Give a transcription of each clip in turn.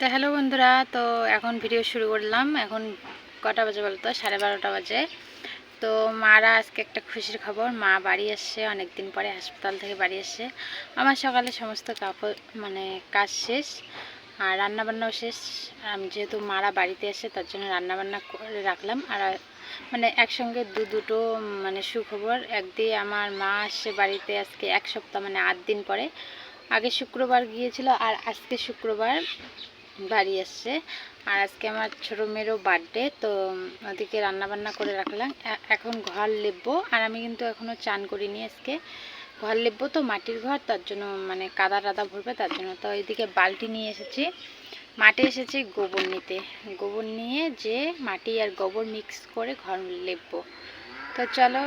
তো হ্যালো বন্ধুরা, তো এখন ভিডিও শুরু করলাম। এখন কটা বাজে বলতো? সাড়ে বারোটা বাজে। তো মারা আজকে একটা খুশির খবর। মা বাড়ি আসছে অনেক দিন পরে হাসপাতাল থেকে বাড়ি আসছে আমার সকালে সমস্ত কাপড় মানে কাজ শেষ আর রান্নাবান্নাও শেষ। আমি, যেহেতু মারা বাড়িতে আসে, তার জন্য রান্নাবান্না করে রাখলাম। আর মানে একসঙ্গে দু দুটো মানে সুখবর। একদিন আমার মা আসছে বাড়িতে আজকে এক সপ্তাহ মানে আট দিন পরে। আগে শুক্রবার গিয়েছিল আর আজকে শুক্রবার বাড়ি এসছে। আর আজকে আমার ছোটো মেয়েরও বার্থডে তো ওদিকে রান্নাবান্না করে রাখলাম। এখন ঘর লেপবো। আর আমি কিন্তু এখনও চান করিনি আজকে। ঘর লেপবো তো মাটির ঘর, তার জন্য মানে কাদা টাদা ভরবে, তার জন্য। তো এইদিকে বালতি নিয়ে এসেছি। মাঠে এসেছি গোবর নিতে। গোবর নিয়ে যে মাটি আর গোবর মিক্স করে ঘর লেপবো। তো চলো,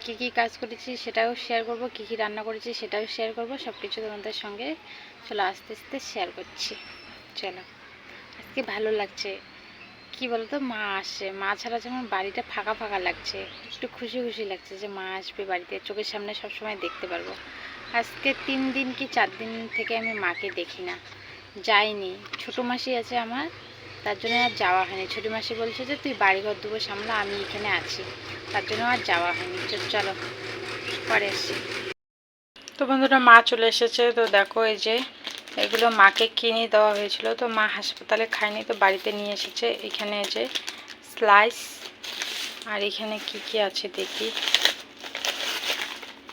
কী কী কাজ করেছি সেটাও শেয়ার করব, কী কী রান্না করেছি সেটাও শেয়ার করব সব কিছু তোমাদের সঙ্গে চলো আস্তে আস্তে শেয়ার করছি। চলো। আজকে ভালো লাগছে। কি বলতো, মা আসছে। মা ছাড়া যেমন বাড়িটা ফাঁকা ফাঁকা লাগছে, একটু খুশি খুশি লাগছে যে মা আসবে বাড়িতে। চোখের সামনে সবসময় দেখতে পারব। আজকে তিন দিন কি চার দিন থেকে আমি মাকে দেখি না। যাইনি। ছোটো মাসি আছে আমার, তার জন্য আর যাওয়া হয়নি। ছোটো মাসি বলছে যে, তুই বাড়িঘর দুবো সামলা, আমি এখানে আছি। তার জন্য আর যাওয়া হয়নি। চলো, পরে এসছি তো বন্ধুরা, মা চলে এসেছে। তো দেখো, এই যে এগুলো মাকে কিনে দেওয়া হয়েছিল, তো মা হাসপাতালে খায়নি, তো বাড়িতে নিয়ে এসেছে। এখানে যে স্লাইস আর এখানে কি কি আছে দেখি।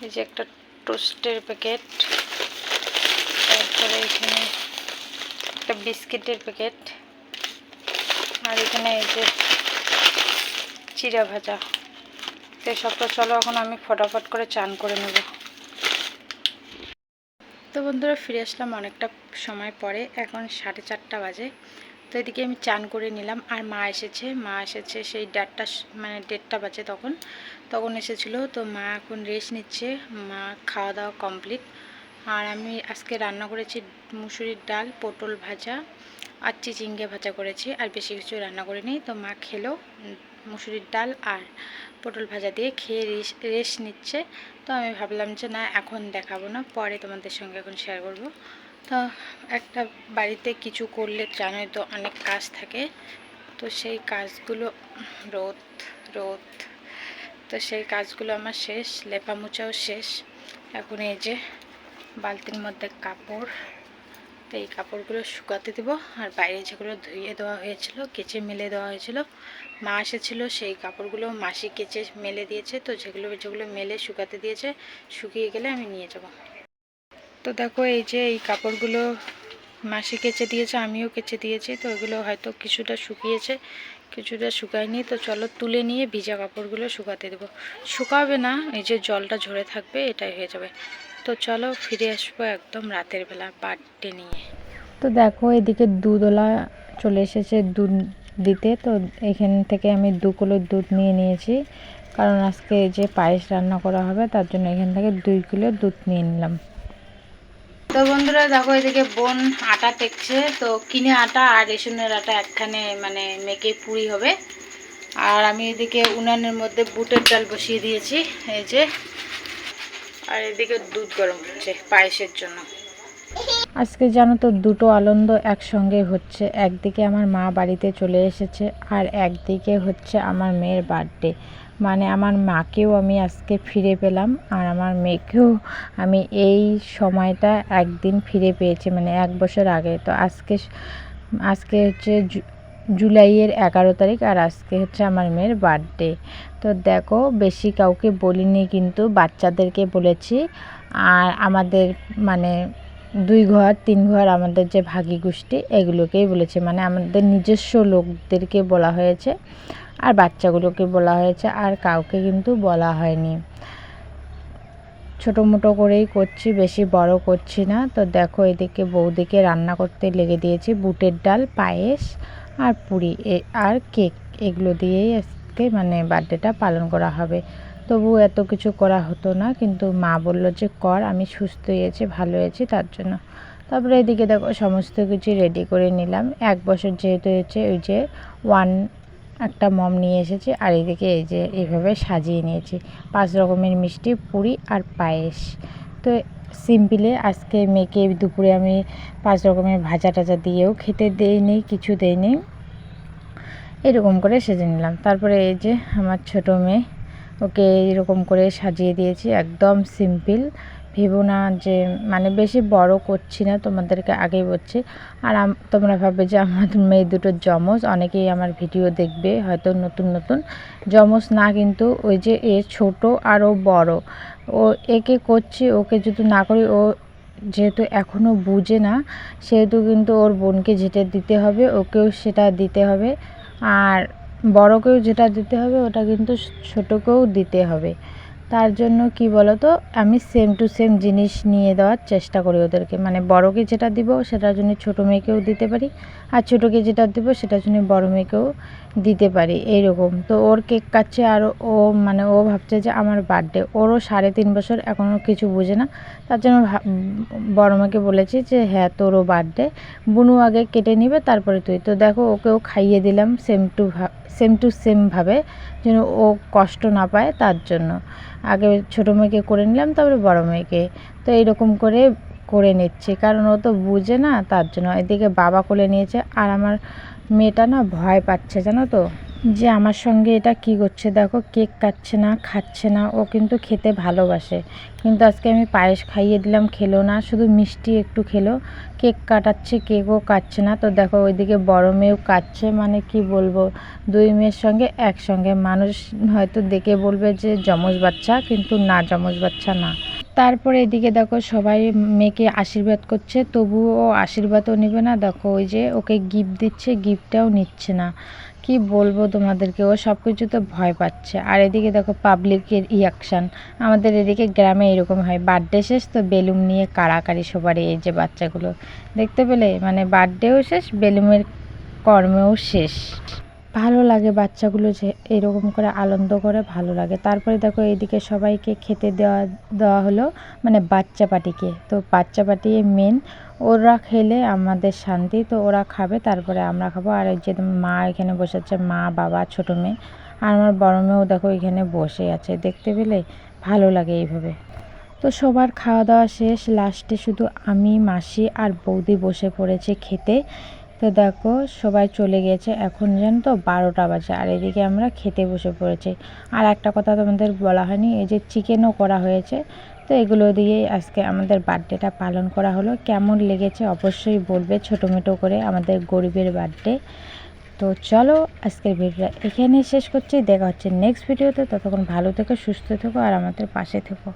এই যে একটা টোস্টের প্যাকেট তারপরে এখানে একটা বিস্কিটের প্যাকেট আর এখানে এই যে চিড়া ভাজা তো সবটা চলো, এখন আমি ফটাফট করে চান করে নেব। তো বন্ধুরা ফিরে আসলাম অনেকটা সময় পরে, এখন সাড়ে চারটা বাজে। তো এদিকে আমি চান করে নিলাম, আর মা এসেছে মা এসেছে সেই দেড়টা স- মানে দেড়টা বাজে তখন। তখন এসেছিল, তো মা এখন রেস্ট নিচ্ছে, মা খাওয়া দাওয়া কমপ্লিট। আর আমি আজকে রান্না করেছি মুসুরির ডাল, পটল ভাজা, আর চিচিঙ্গে ভাজা করেছি, আর বেশি কিছু রান্না করিনি। তো মা খেলো মুসুরির ডাল আর পটল ভাজা দিয়ে খেয়ে রেস্ট নিচ্ছে। তো আমি ভাবলাম যে না, এখন দেখাবো না, পরে তোমাদের সঙ্গে এখন শেয়ার করব। তো একটা বাড়িতে কিছু করলে জানোই তো অনেক কাজ থাকে। তো সেই কাজগুলো, রোদ রোদ। তো সেই কাজগুলো আমার শেষ, লেপা মোচাও শেষ। এখন এই যে বালতির মধ্যে কাপড় তো এই কাপড়গুলো শুকাতে দেবো। আর বাইরে যেগুলো ধুয়ে দেওয়া হয়েছিল, কেচে মেলে দেওয়া হয়েছিল, মা এসেছিল, সেই কাপড়গুলো মাসি কেচে মেলে দিয়েছে। তো যেগুলো যেগুলো মেলে শুকাতে দিয়েছে, শুকিয়ে গেলে আমি নিয়ে যাব। তো দেখো, এই যে এই কাপড়গুলো মাসি কেচে দিয়েছে, আমিও কেচে দিয়েছি। তো এগুলো হয়তো কিছুটা শুকিয়েছে, কিছুটা শুকায়নি। তো চলো তুলে নিয়ে ভিজা কাপড়গুলো শুকাতে দেবো। শুকাবে না, এই যে জলটা ঝরে থাকবে, এটাই হয়ে যাবে। তো চলো ফিরে আসব একদম রাতের বেলা বার্থডে নিয়ে। তো দেখো এদিকে দুধওয়ালা চলে এসেছে দুধ দিতে। তো এখান থেকে আমি দু কিলো দুধ নিয়ে নিয়েছি। কারণ আজকে যে পায়েস রান্না করা হবে তার জন্য এখান থেকে দুই কিলো দুধ নিয়ে নিলাম। তো বন্ধুরা দেখো এদিকে বোন আটা টেকছে। তো কিনে আটা আর রেশনের আটা একখানে মানে মেকে পুরি হবে। আর আমি এদিকে উনানের মধ্যে বুটের ডাল বসিয়ে দিয়েছি। এই যে আর এদিকে দুধ গরম হচ্ছে পায়েসের জন্য। আজকে জানো তো দুটো আনন্দ একসঙ্গে হচ্ছে। একদিকে আমার মা বাড়িতে চলে এসেছে আর একদিকে হচ্ছে আমার মেয়ের বার্থডে। মানে আমার মাকেও আমি আজকে ফিরে পেলাম আর আমার মেয়েকেও আমি এই সময়টা একদিন ফিরে পেয়েছি মানে এক বছর আগে। তো আজকে আজকে হচ্ছে জুলাইয়ের এগারো তারিখ আর আজকে হচ্ছে আমার মেয়ের বার্থডে তো দেখো, বেশি কাউকে বলিনি কিন্তু বাচ্চাদেরকে বলেছি। আর আমাদের মানে দুই ঘর, তিন ঘর আমাদের যে ভাগী গোষ্ঠী, এগুলোকেই বলেছে। মানে আমাদের নিজস্ব লোকদেরকে বলা হয়েছে আর বাচ্চাগুলোকে বলা হয়েছে আর কাউকে কিন্তু বলা হয়নি। ছোটো মোটো করেই করছি, বেশি বড় করছি না। তো দেখো, এদিকে বৌদিকে রান্না করতে লেগে দিয়েছি। বুটের ডাল, পায়েস আর পুরি আর কেক এগুলো দিয়েই আজকে মানে বার্থডেটা পালন করা হবে। তবু এত কিছু করা হতো না, কিন্তু মা বলল যে, কর, আমি সুস্থ হয়েছি, ভালো হয়েছি, তার জন্য। তারপরে এদিকে দেখো, সমস্ত কিছু রেডি করে নিলাম। এক বছর যেহেতু হয়েছে ওই যে ওয়ান একটা মম নিয়ে এসেছি, আর এদিকে এই যে এইভাবে সাজিয়ে নিয়েছি। পাঁচ রকমের মিষ্টি, পুরি আর পায়েস। তো সিম্পলে আজকে মেয়েকে দুপুরে আমি পাঁচ রকমের ভাজা টাজা দিয়েও খেতে দেইনি কিছু দেইনি এরকম করে সেজে নিলাম। তারপরে এই যে আমার ছোট মেয়ে, ওকে এরকম করে সাজিয়ে দিয়েছি একদম সিম্পল। ভেবো না যে মানে বেশি বড় করছি না, তোমাদেরকে আগেই বলছি। আর তোমরা ভাববে যে আমার মেয়ে দুটো জমজ অনেকেই আমার ভিডিও দেখবে, হয়তো নতুন নতুন। জমজ না কিন্তু ওই যে এ ছোট আর ও বড়। ও একে করছি, ওকে যদি না করি, ও যেহেতু এখনও বুঝে না, সেহেতু কিন্তু ওর বোনকে যেটা দিতে হবে, ওকেও সেটা দিতে হবে। আর বড়কেও যেটা দিতে হবে, ওটা কিন্তু ছোটোকেও দিতে হবে। তার জন্য কি বলো তো আমি সেম টু সেম জিনিস নিয়ে দেওয়ার চেষ্টা করি ওদেরকে। মানে বড়কে যেটা দিব সেটার জন্য ছোটো মেয়েকেও দিতে পারি, আর ছোটোকে যেটা দেবো সেটার জন্য বড় মেয়েকেও দিতে পারি, এইরকম। তো ওর কেক কাটছে আর ও মানে ও ভাবছে যে আমার বার্থডে ওরও সাড়ে তিন বছর এখনও কিছু বুঝে না। তার জন্য বড় মেয়েকে বলেছি যে হ্যাঁ তোরও বার্থডে বুনু আগে কেটে নিবে, তারপরে তুই। তো দেখো, ওকেও খাইয়ে দিলাম সেম টু সেম টু সেমভাবে যেন ও কষ্ট না পায় তার জন্য। আগে ছোটো মেয়েকে করে নিলাম, তারপরে বড় মেয়েকে। তো এইরকম করে করে নিচ্ছে, কারণ ও তো বুঝে না তার জন্য। এদিকে বাবা কোলে নিয়েছে, আর আমার মেয়েটা না ভয় পাচ্ছে, জানো তো। যে আমার সঙ্গে এটা কি করছে? দেখো, কেক কাটছে না, খাচ্ছে না, ও কিন্তু খেতে ভালোবাসে। কিন্তু আজকে আমি পায়েস খাইয়ে দিলাম, খেলো না, শুধু মিষ্টি একটু খেলো। কেক কাটাচ্ছে, কেকও কাটছে না। তো দেখো, ওইদিকে বড় মেয়েও কাটছে মানে কি বলব? দুই মেয়ের সঙ্গে একসঙ্গে। মানুষ হয়তো দেখে বলবে যে যমজ বাচ্চা, কিন্তু না, যমজ বাচ্চা না। তারপরে এদিকে দেখো, সবাই মেয়েকে আশীর্বাদ করছে। তবুও আশীর্বাদও নেবে না। দেখো, ওই যে ওকে গিফট দিচ্ছে গিফটটাও নিচ্ছে না। কি বলব তোমাদেরকে? ও সব কিছুতে ভয় পাচ্ছে। আর এদিকে দেখো পাবলিকের রিয়াকশান আমাদের এদিকে গ্রামে এরকম হয়। বার্থডে শেষ তো বেলুন নিয়ে কাড়াকাড়ি সবারই এই যে বাচ্চাগুলো। দেখতে পেলে? মানে বার্থডেও শেষ, বেলুনের কর্মেও শেষ। ভালো লাগে বাচ্চাগুলো যে এরকম করে আনন্দ করে, ভালো লাগে। তারপরে দেখো এইদিকে সবাইকে খেতে দেওয়া দেওয়া হলো মানে বাচ্চা পাটিকে। তো বাচ্চা পাটি মেন ওরা খেলে আমাদের শান্তি, তো ওরা খাবে, তারপরে আমরা খাব। আর যে মা এখানে বসে আছে, মা, বাবা, ছোটো মেয়ে। আর আমার বড় মেয়েও দেখো এখানে বসে আছে, দেখতে পেলে? ভালো লাগে এইভাবে। তো সবার খাওয়া দাওয়া শেষ লাস্টে শুধু আমি, মাসি আর বৌদি বসে পড়েছে খেতে। তো দেখো, সবাই চলে গেছে। এখন জানো তো, বারোটা বাজে। আর এদিকে আমরা খেতে বসে পড়েছি। আর একটা কথা তোমাদের বলা হয়নি, এই যে চিকেনও করা হয়েছে। তো এগুলো দিয়েই আজকে আমাদের বার্থডেটা পালন করা হলো। কেমন লেগেছে অবশ্যই বলবে ছোটো মোটো করে আমাদের গরিবের বার্থডে। তো চলো, আজকের ভিডিওটা এখানে শেষ করছি। দেখা হচ্ছে নেক্সট ভিডিওতে। ততক্ষণ ভালো থেকো, সুস্থ থেকো, আর আমাদের পাশে থেকো।